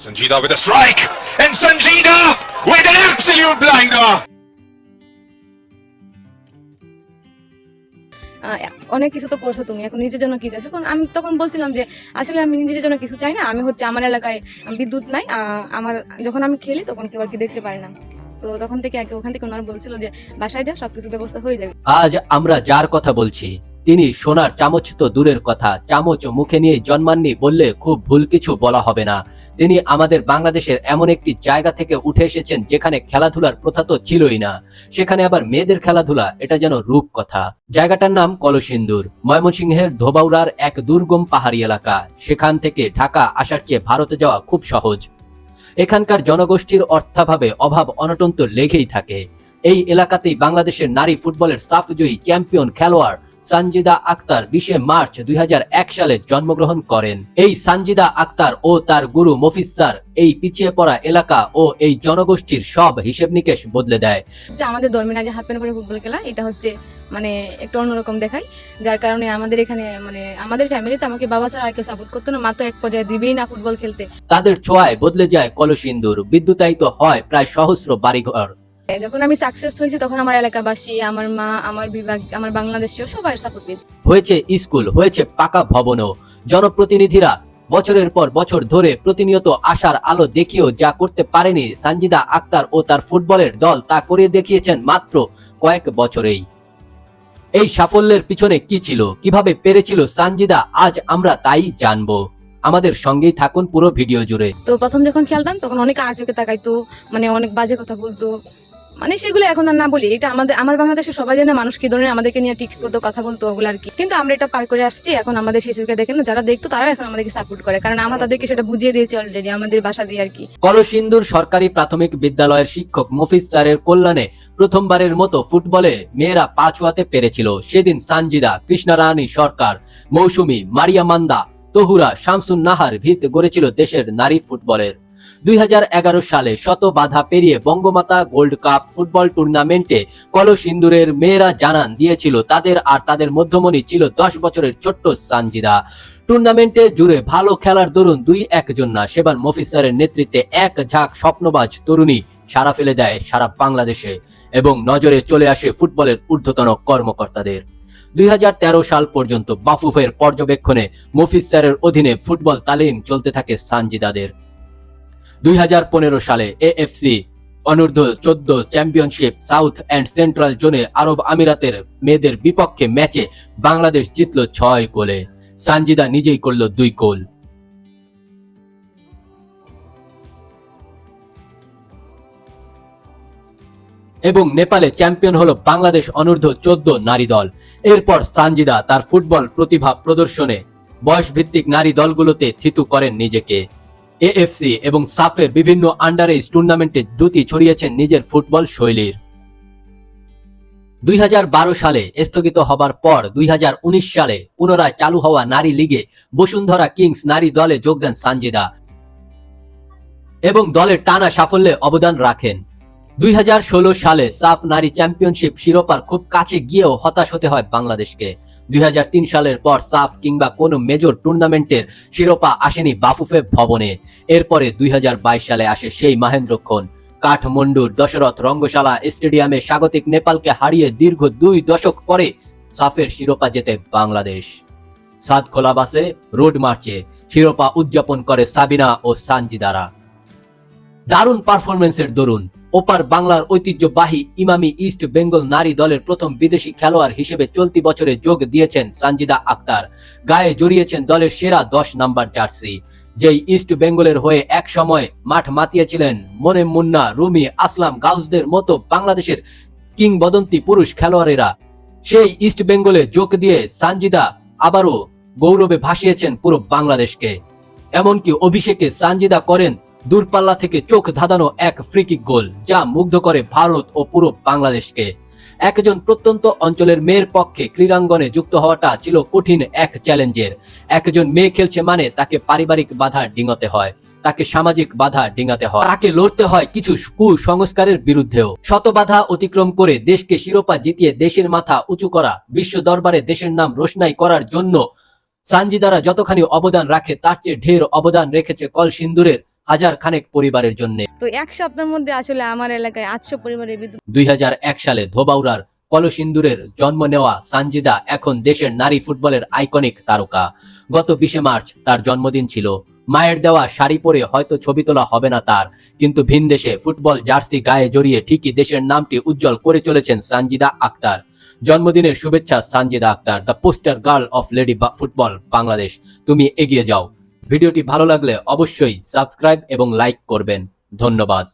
Sanjida with a strike, and Sanjida with an absolute blinder. অনেক কিছু তো করছ তুমি এখন নিজের জন্য কি চাইছো? তখন আমি তখন বলছিলাম যে আসলে আমি নিজের জন্য কিছু চাই না আমি হচ্ছে আমার এলাকায় বিদ্যুৎ নাই আহ, আমার যখন আমি খেলি তখন কেউ আর কি দেখতে পারে না। তো তখন থেকে আর কি ওখান থেকে ওনারা বলছিল যে বাসায় যা সবকিছু ব্যবস্থা হয়ে যাবে। আজ আমরা যার কথা বলছি তিনি সোনার চামচ তো দূরের কথা চামচ মুখে নিয়ে জন্মাননি বললে খুব ভুল কিছু বলা হবে না। তিনি আমাদের বাংলাদেশের এমন একটি জায়গা থেকে উঠে এসেছেন যেখানে খেলাধুলার প্রথা তো ছিলই না। সেখানে আবার মেয়েদের খেলাধুলা, এটা যেন রূপ কথা জায়গাটার নাম কলসিন্দুর। ময়মনসিংহের ধোবাউড়ার এক দুর্গম পাহাড়ি এলাকা। সেখান থেকে ঢাকা আসার চেয়ে ভারতে যাওয়া খুব সহজ। এখানকার জনগোষ্ঠীর অর্থাভাবে অভাব অনটন তো লেগেই থাকে। এই এলাকাতেই বাংলাদেশের নারী ফুটবলের সাফজয়ী চ্যাম্পিয়ন খেলোয়াড় সানজিদা আক্তার বিশে মার্চ দুই হাজার এক সালে জন্মগ্রহণ করেন। এই সানজিদা আক্তার ও তার গুরু মফিজ স্যার এই পিছিয়ে পড়া এলাকা ও এই জনগোষ্ঠীর সব হিসেব নিকেশ বদলে দেয়। আমাদের ধর্মে আগে হাত প্যান্ট পরে ফুটবল খেলা এটা হচ্ছে মানে একটু অন্যরকম দেখায়। যার কারণে আমাদের এখানে মানে আমাদের ফ্যামিলিতে আমাকে বাবা ছাড়া আর কেউ সাপোর্ট করতো না মা তো এক পর্যায়ে দিবেই না ফুটবল খেলতে। তাদের ছোঁয়ায় বদলে যায় কলসিন্দুর বিদ্যুতায়িত হয় প্রায় সহস্র বাড়িঘর। যখন আমি সাকসেস হয়েছি তখন আমার এলাকাবাসী আমার মা আমার বিভাগ আমার বাংলাদেশেও সবাই সাপোর্ট পেয়েছে হয়েছে স্কুল হয়েছে পাকা ভবনও। জনপ্রতিনিধিরা বছরের পর বছর ধরে প্রতিনিয়ত আশার আলো দেখিয়েও যা করতে পারেনি সানজিদা আক্তার ও তার ফুটবলের দল তা করে দেখিয়েছেন মাত্র কয়েক বছরেই। এই সাফল্যের পিছনে কি ছিল কীভাবে পেরেছিল সানজিদা আজ আমরা তাই জানব। আমাদের সঙ্গেই থাকুন পুরো ভিডিও জুড়ে। তো প্রথম যখন খেলতাম তখন অনেক চোখে তাকাইতো মানে অনেক বাজে কথা বলতো। মানে সেগুলো এখন আর না বলি, এটা আমাদের, আমার বাংলাদেশে সবাই জানে মানুষ কি ধরনের আমাদেরকে নিয়ে টিক্স করতো, কথা বলতো, ওগুলো আর কি। কিন্তু আমরা এটা পার করে আসছি, এখন আমাদের শিশুকে দেখেন যারা দেখতো তারাও এখন আমাদেরকে সাপোর্ট করে, কারণ আমরা তাদেরকে সেটা বুঝিয়ে দিয়েছি অলরেডি আমাদের বাসা দিয়ে আর কি। কলসিন্দুর সরকারি প্রাথমিক বিদ্যালয়ের শিক্ষক মফিজ চারের কল্যাণে প্রথমবারের মতো ফুটবলে মেয়েরা পা ছোঁয়াতে পেরেছিল। সেদিন সানজিদা কৃষ্ণারানী সরকার, মৌসুমী, মারিয়া মান্দা, তহুরা শামসুন নাহার ভিত গড়েছিল দেশের নারী ফুটবলের। দুই হাজার এগারো সালে শত বাধা পেরিয়ে বঙ্গমাতা গোল্ড কাপ ফুটবল টুর্নামেন্টে কলসিন্দুরের মেয়েরা জানান দিয়েছিল তাদের আর তাদের মধ্যমণি ছিল দশ বছরের ছোট্ট সানজিদা। টুর্নামেন্টে জুড়ে ভালো খেলার দরুন দুই একজন না, সেবার মফিজ স্যারের নেতৃত্বে এক ঝাঁক স্বপ্নবাজ তরুণী সারা ফেলে দেয় সারা বাংলাদেশে এবং নজরে চলে আসে ফুটবলের ঊর্ধ্বতন কর্মকর্তাদের। দুই হাজার তেরো সাল পর্যন্ত বাফুফের পর্যবেক্ষণে মফিজ স্যারের অধীনে ফুটবল তালিম চলতে থাকে সানজিদাদের। দুই হাজার পনেরো সালে এএফসি অনূর্ধ্ব চোদ্দ চ্যাম্পিয়নশিপ সাউথ অ্যান্ড সেন্ট্রাল জোনে আরব আমিরাতের মেয়েদের বিপক্ষে ম্যাচে বাংলাদেশ জিতল ছয় গোলে। সানজিদা নিজেই করল দুই গোল। এবং নেপালে চ্যাম্পিয়ন হলো বাংলাদেশ অনূর্ধ্ব চোদ্দ নারী দল। এরপর সানজিদা তার ফুটবল প্রতিভা প্রদর্শনে বয়স ভিত্তিক নারী দলগুলোতে থিতু করেন নিজেকে। এএফসি এবং সাফের বিভিন্ন আন্ডার এজ টুর্নামেন্টে দ্রুতি ছড়িয়েছেন নিজের ফুটবল শৈলীর। দুই হাজার বারো সালে স্থগিত হবার পর দুই হাজার উনিশ সালে পুনরায় চালু হওয়া নারী লিগে বসুন্ধরা কিংস নারী দলে যোগ দেন সানজিদা এবং দলের টানা সাফল্যে অবদান রাখেন। দুই হাজার ষোলো সালে সাফ নারী চ্যাম্পিয়নশিপ শিরোপার খুব কাছে গিয়েও হতাশ হতে হয় বাংলাদেশকে। দুই হাজার তিন সালের পর সাফ কিংবা কোনো মেজর টুর্নামেন্টের শিরোপা আসেনি বাফুফে ভবনে। এরপরে দুই হাজার বাইশ সালে আসে সেই মাহেন্দ্রক্ষণ কাঠমান্ডুর দশরথ রঙ্গশালা স্টেডিয়ামে স্বাগতিক নেপালকে হারিয়ে দীর্ঘ দুই দশক পরে সাফের শিরোপা জেতে বাংলাদেশ। সাত খোলা বাসে রোড মার্চে শিরোপা উদযাপন করে সাবিনা ও সানজিদারা। দারুণ পারফরমেন্সের দরুন ওপার বাংলার ঐতিহ্যবাহী ইমামি ইস্ট বেঙ্গল নারী দলের প্রথম বিদেশি খেলোয়াড় হিসেবে চলতি বছরে যোগ দিয়েছেন সানজিদা আক্তার। গায়ে জড়িয়েছেন দলের সেরা দশ নাম্বার জার্সি। যেই ইস্ট বেঙ্গলের হয়ে এক সময় মাঠ মাতিয়েছিলেন মনে মুন্না, রুমি, আসলাম গাউসদের মতো বাংলাদেশের কিংবদন্তি পুরুষ খেলোয়াড়েরা। সেই ইস্ট বেঙ্গলে যোগ দিয়ে সানজিদা আবারও গৌরবে ভাসিয়েছেন পুরো বাংলাদেশকে। এমনকি অভিষেকে সানজিদা করেন দূরপাল্লা থেকে চোখ ধাঁধানো এক ফ্রিকিক গোল, যা মুগ্ধ করে ভারত ও পুরো বাংলাদেশকে। একজন প্রত্যন্ত অঞ্চলের মেয়ের পক্ষে ক্রীড়াঙ্গনে যুক্ত হওয়াটা ছিল কঠিন এক চ্যালেঞ্জের। একজন মেয়ে খেলছে মানে তাকে পারিবারিক বাধা ডিঙাতে হয়, তাকে সামাজিক বাধা ডিঙাতে হয়। তাকে লড়তে হয় কিছু কুসংস্কারের বিরুদ্ধেও। শত বাধা অতিক্রম করে দেশকে শিরোপা জিতিয়ে দেশের মাথা উঁচু করা, বিশ্ব দরবারে দেশের নাম রোশনাই করার জন্য সানজিদারা যতখানি অবদান রাখে, তার চেয়ে ঢের অবদান রেখেছে কল সিন্দুরের হাজার খানেক পরিবারের জন্য। তো এক সপ্তাহের মধ্যে আসলে আমার এলাকায় আটশো পরিবারের বিদ্যুৎ দুই সালে ধোবাউড়ার কলসিন্দুরের জন্ম নেওয়া সানজিদা এখন দেশের নারী ফুটবলের আইকনিক তারকা। গত বিশে মার্চ তার জন্মদিন ছিল। মায়ের দেওয়া শাড়ি পরে হয়তো ছবি তোলা হবে না তার কিন্তু ভিন দেশে ফুটবল জার্সি গায়ে জড়িয়ে ঠিকই দেশের নামটি উজ্জ্বল করে চলেছেন সানজিদা আক্তার। জন্মদিনের শুভেচ্ছা Sanjida Akter the poster girl of lady football Bangladesh তুমি এগিয়ে যাও। ভিডিওটি ভালো লাগলে অবশ্যই সাবস্ক্রাইব এবং লাইক করবেন। ধন্যবাদ।